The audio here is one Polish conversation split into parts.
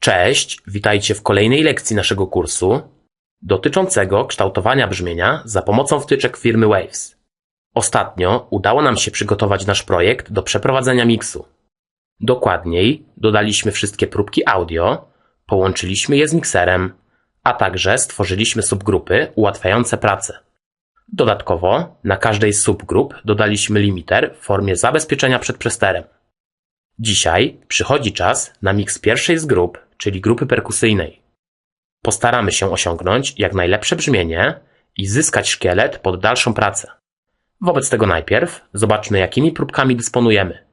Cześć, witajcie w kolejnej lekcji naszego kursu dotyczącego kształtowania brzmienia za pomocą wtyczek firmy Waves. Ostatnio udało nam się przygotować nasz projekt do przeprowadzenia miksu. Dokładniej, dodaliśmy wszystkie próbki audio, połączyliśmy je z mikserem, a także stworzyliśmy subgrupy ułatwiające pracę. Dodatkowo, na każdej z subgrup dodaliśmy limiter w formie zabezpieczenia przed przesterem. Dzisiaj przychodzi czas na miks pierwszej z grup, czyli grupy perkusyjnej. Postaramy się osiągnąć jak najlepsze brzmienie i zyskać szkielet pod dalszą pracę. Wobec tego najpierw zobaczmy jakimi próbkami dysponujemy.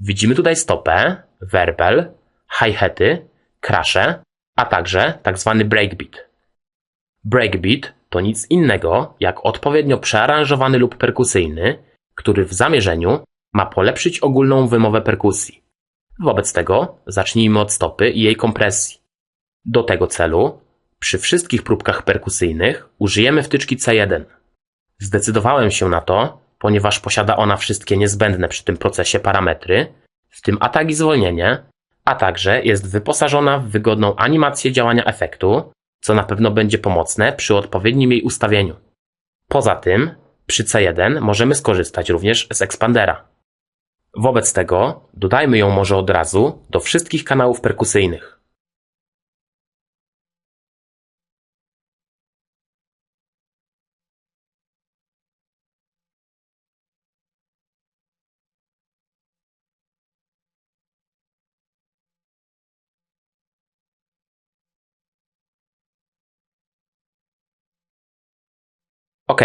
Widzimy tutaj stopę, werbel, hi-haty, krasze, a także tak zwany breakbeat. Breakbeat to nic innego jak odpowiednio przearanżowany lub perkusyjny, który w zamierzeniu ma polepszyć ogólną wymowę perkusji. Wobec tego zacznijmy od stopy i jej kompresji. Do tego celu przy wszystkich próbkach perkusyjnych użyjemy wtyczki C1. Zdecydowałem się na to, ponieważ posiada ona wszystkie niezbędne przy tym procesie parametry, w tym atak i zwolnienie, a także jest wyposażona w wygodną animację działania efektu, co na pewno będzie pomocne przy odpowiednim jej ustawieniu. Poza tym, przy C1 możemy skorzystać również z ekspandera. Wobec tego dodajmy ją może od razu do wszystkich kanałów perkusyjnych. OK,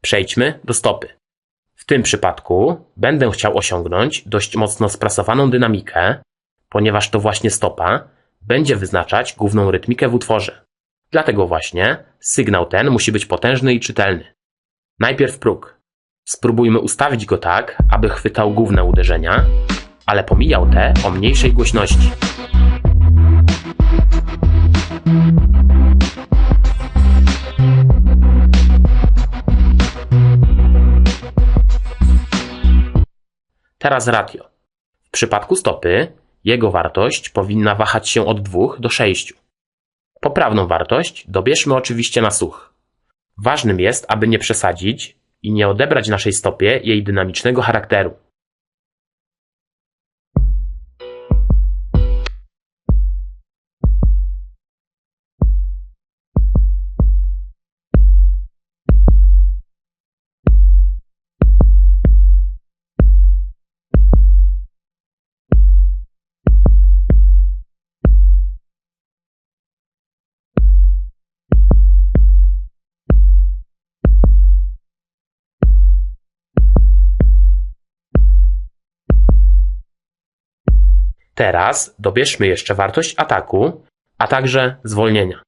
przejdźmy do stopy. Tym przypadku będę chciał osiągnąć dość mocno sprasowaną dynamikę, ponieważ to właśnie stopa będzie wyznaczać główną rytmikę w utworze. Dlatego właśnie sygnał ten musi być potężny i czytelny. Najpierw próg. Spróbujmy ustawić go tak, aby chwytał główne uderzenia, ale pomijał te o mniejszej głośności. Teraz ratio. W przypadku stopy jego wartość powinna wahać się od 2 do 6. Poprawną wartość dobierzmy oczywiście na słuch. Ważnym jest, aby nie przesadzić i nie odebrać naszej stopie jej dynamicznego charakteru. Teraz dobierzmy jeszcze wartość ataku, a także zwolnienia.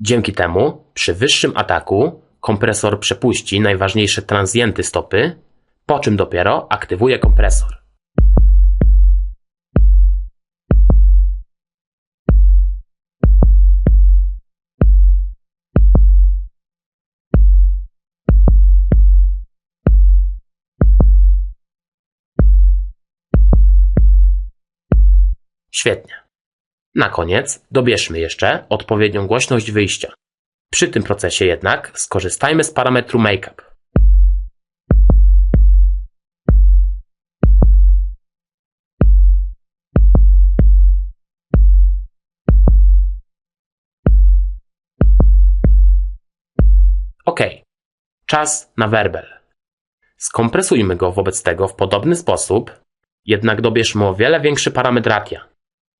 Dzięki temu przy wyższym ataku kompresor przepuści najważniejsze transienty stopy, po czym dopiero aktywuje kompresor. Świetnie. Na koniec dobierzmy jeszcze odpowiednią głośność wyjścia. Przy tym procesie jednak skorzystajmy z parametru Makeup. OK. Czas na werbel. Skompresujmy go wobec tego w podobny sposób, jednak dobierzmy o wiele większy parametr ratia.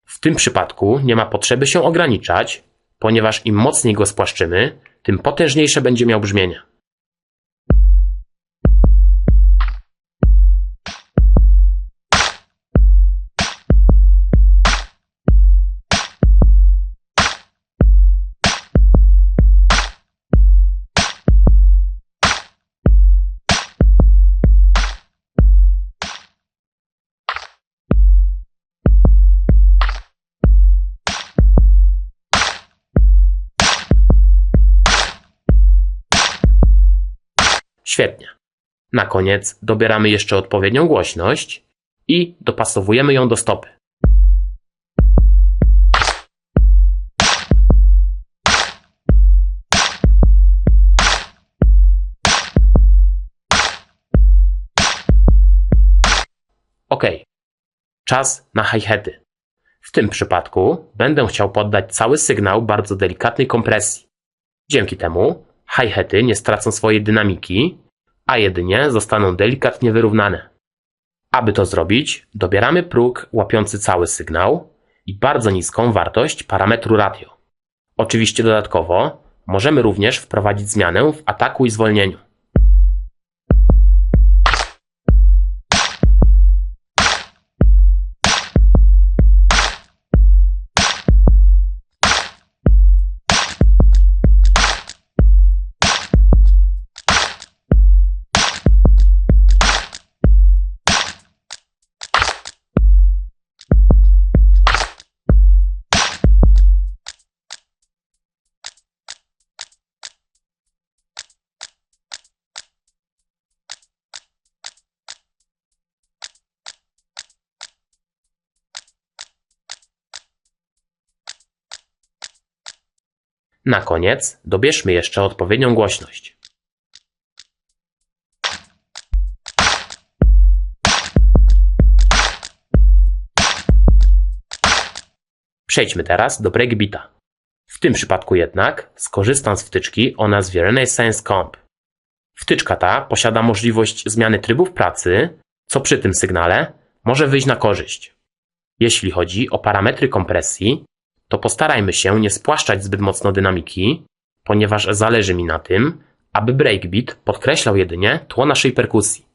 W tym przypadku nie ma potrzeby się ograniczać, ponieważ im mocniej go spłaszczymy, tym potężniejsze będzie miał brzmienie. Świetnie. Na koniec dobieramy jeszcze odpowiednią głośność i dopasowujemy ją do stopy. OK. Czas na hi-haty. W tym przypadku będę chciał poddać cały sygnał bardzo delikatnej kompresji. Dzięki temu hi-haty nie stracą swojej dynamiki a jedynie zostaną delikatnie wyrównane. Aby to zrobić, dobieramy próg łapiący cały sygnał i bardzo niską wartość parametru ratio. Oczywiście dodatkowo możemy również wprowadzić zmianę w ataku i zwolnieniu. Na koniec dobierzmy jeszcze odpowiednią głośność. Przejdźmy teraz do breakbeata. W tym przypadku jednak skorzystam z wtyczki o nazwie Renaissance Comp. Wtyczka ta posiada możliwość zmiany trybów pracy, co przy tym sygnale może wyjść na korzyść. Jeśli chodzi o parametry kompresji, to postarajmy się nie spłaszczać zbyt mocno dynamiki, ponieważ zależy mi na tym, aby breakbeat podkreślał jedynie tło naszej perkusji.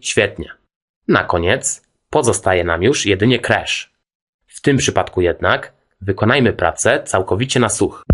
Świetnie. Na koniec pozostaje nam już jedynie crash. W tym przypadku jednak wykonajmy pracę całkowicie na słuch.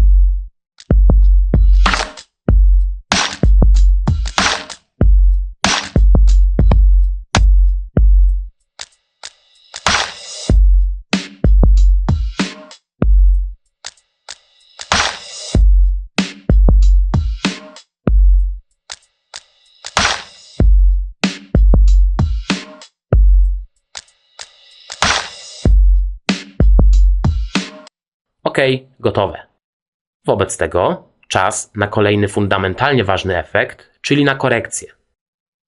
OK, gotowe. Wobec tego czas na kolejny fundamentalnie ważny efekt, czyli na korekcję.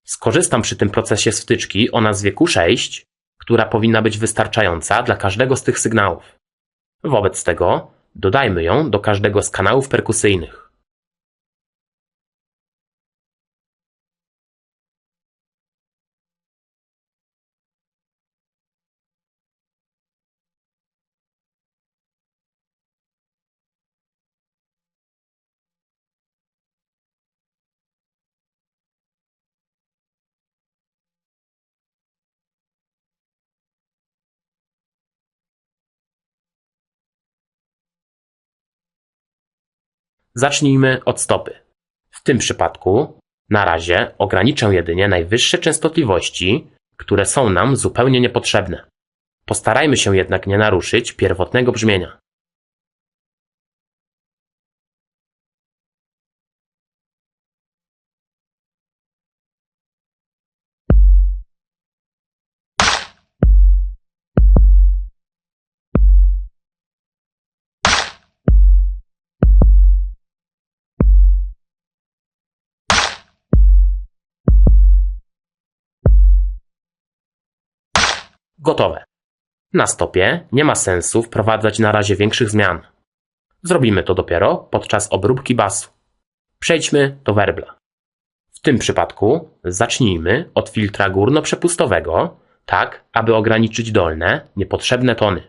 Skorzystam przy tym procesie z wtyczki o nazwie Q6, która powinna być wystarczająca dla każdego z tych sygnałów. Wobec tego dodajmy ją do każdego z kanałów perkusyjnych. Zacznijmy od stopy. W tym przypadku na razie ograniczę jedynie najwyższe częstotliwości, które są nam zupełnie niepotrzebne. Postarajmy się jednak nie naruszyć pierwotnego brzmienia. Gotowe. Na stopie nie ma sensu wprowadzać na razie większych zmian. Zrobimy to dopiero podczas obróbki basu. Przejdźmy do werbla. W tym przypadku zacznijmy od filtra górno-przepustowego, tak aby ograniczyć dolne, niepotrzebne tony.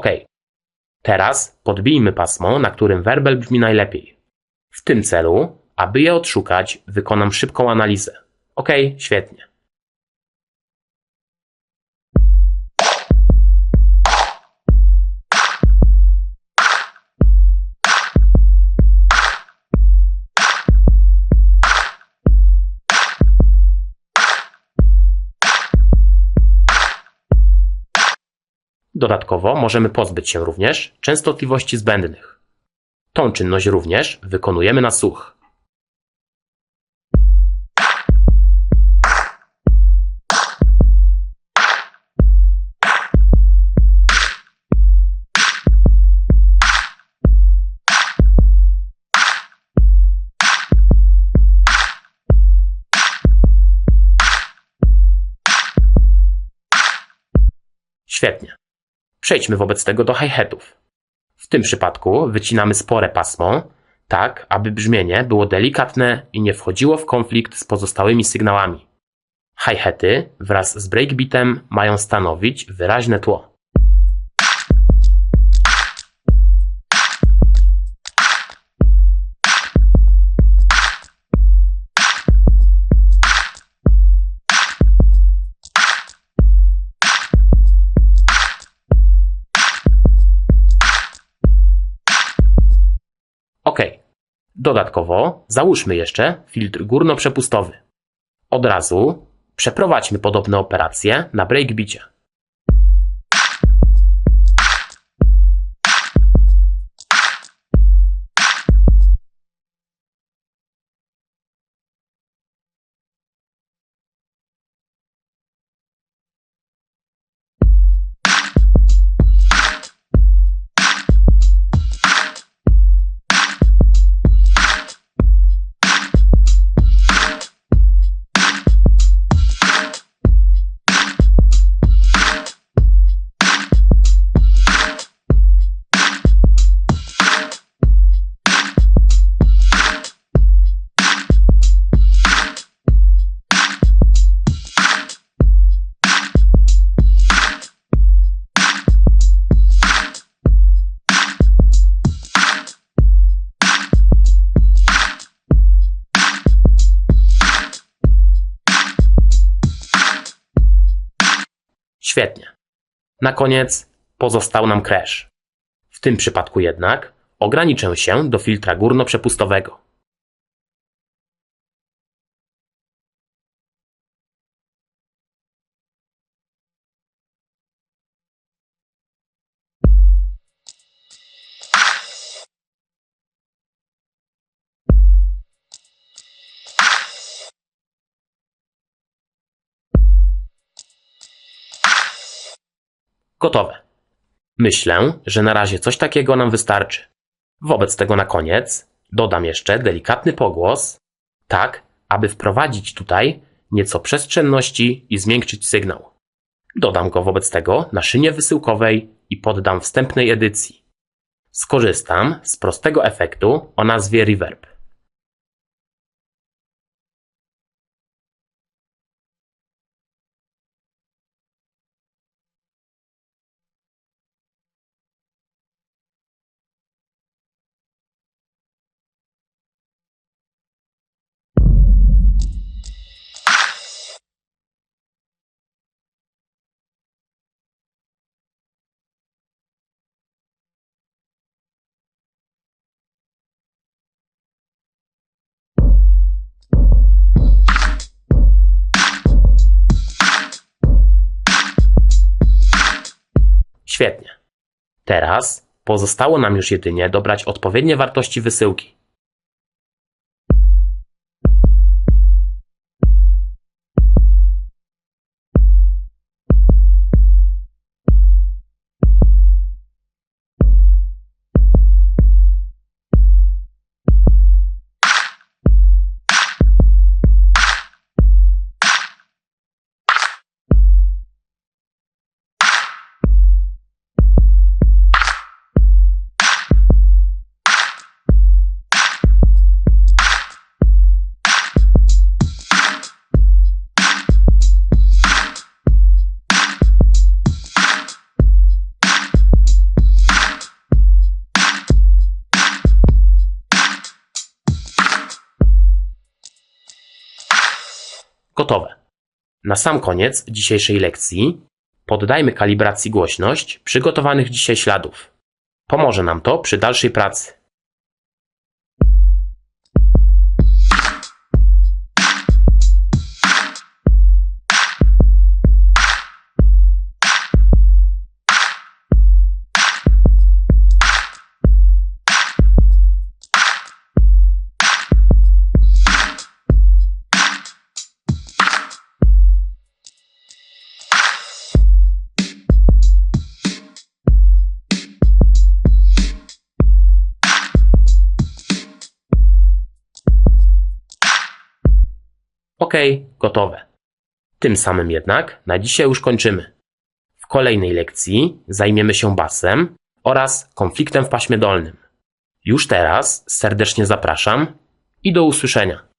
OK. Teraz podbijmy pasmo, na którym werbel brzmi najlepiej. W tym celu, aby je odszukać, wykonam szybką analizę. OK, świetnie. Dodatkowo możemy pozbyć się również częstotliwości zbędnych. Tą czynność również wykonujemy na słuch. Świetnie. Przejdźmy wobec tego do hi-hatów. W tym przypadku wycinamy spore pasmo, tak aby brzmienie było delikatne i nie wchodziło w konflikt z pozostałymi sygnałami. Hi-haty wraz z breakbeatem mają stanowić wyraźne tło. Dodatkowo załóżmy jeszcze filtr górnoprzepustowy. Od razu przeprowadźmy podobne operacje na breakbicie. Świetnie. Na koniec pozostał nam crash. W tym przypadku jednak ograniczę się do filtra górnoprzepustowego. Gotowe. Myślę, że na razie coś takiego nam wystarczy. Wobec tego na koniec dodam jeszcze delikatny pogłos, tak aby wprowadzić tutaj nieco przestrzenności i zmiękczyć sygnał. Dodam go wobec tego na szynie wysyłkowej i poddam wstępnej edycji. Skorzystam z prostego efektu o nazwie reverb. Świetnie. Teraz pozostało nam już jedynie dobrać odpowiednie wartości wysyłki. Gotowe. Na sam koniec dzisiejszej lekcji poddajmy kalibracji głośność przygotowanych dzisiaj śladów. Pomoże nam to przy dalszej pracy. Ok, gotowe. Tym samym jednak na dzisiaj już kończymy. W kolejnej lekcji zajmiemy się basem oraz konfliktem w paśmie dolnym. Już teraz serdecznie zapraszam i do usłyszenia.